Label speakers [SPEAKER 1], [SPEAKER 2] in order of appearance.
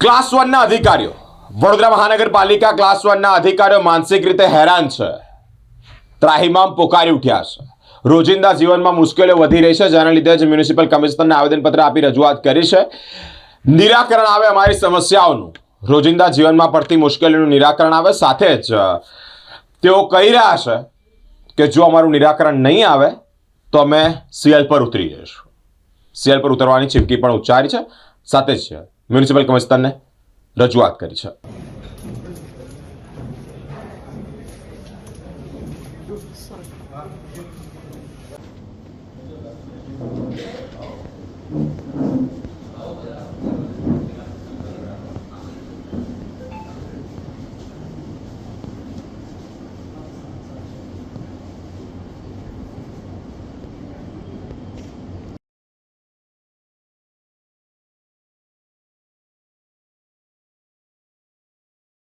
[SPEAKER 1] Class વનના અધિકારીઓ. વડોદરા મહાનગરપાલિકા class વનના અધિકારીઓ માનસિક રીતે હેરાન છે. ત્રાહીમામ પોકારી ઉઠ્યા છે. રોજિંદા જીવનમાં મુશ્કેલીઓ વધી રહી છે, જેના લીધે જ મ્યુનિસિપલ કમિશનરને આવેદનપત્ર આપી રજૂઆત કરી છે. નિરાકરણ આવે અમારી સમસ્યાઓનું. રોજિંદા જીવનમાં પડતી મુશ્કેલીનું નિરાકરણ આવે. સાથે જ તેઓ કહી રહ્યા છે કે જો અમારું નિરાકરણ નહીં આવે, તો અમે સીએલ પર ઉતરી જઈશું. સીએલ પર ઉતરવાની ચીમકી પણ ઉચ્ચારી છે. સાથે જ મ્યુનિસિપલ કમિશનરને રજૂઆત કરી છે.